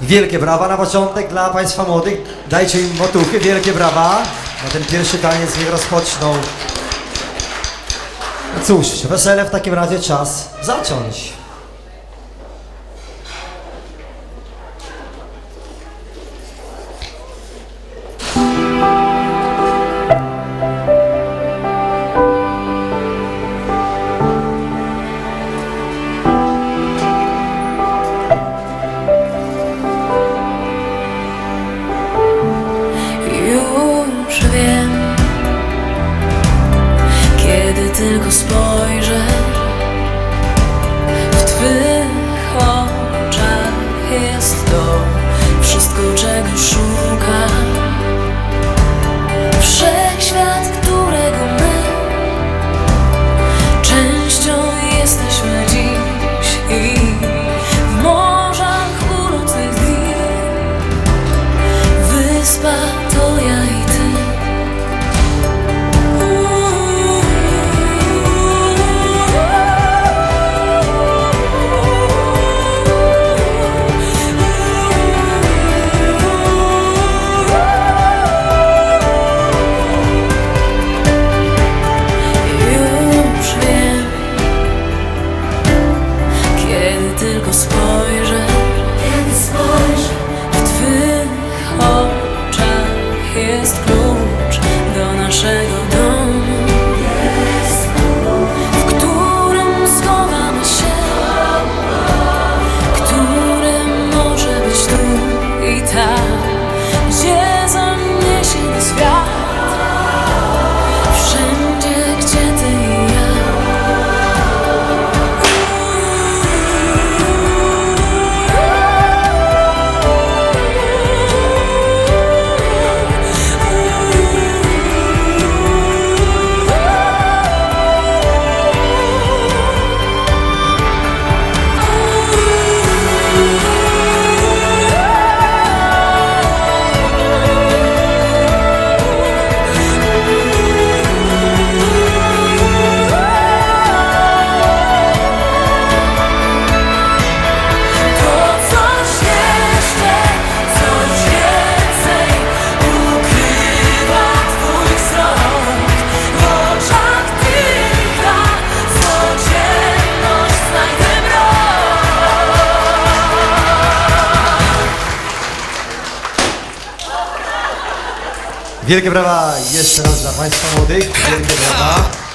Wielkie brawa na początek dla Państwa młodych. Dajcie im motuchy, wielkie brawa. Na ten pierwszy taniec niech rozpoczną. No cóż, wesele w takim razie czas zacząć. the storm. is. Wielkie brawa jeszcze raz dla Państwa młodych. Wielkie brawa.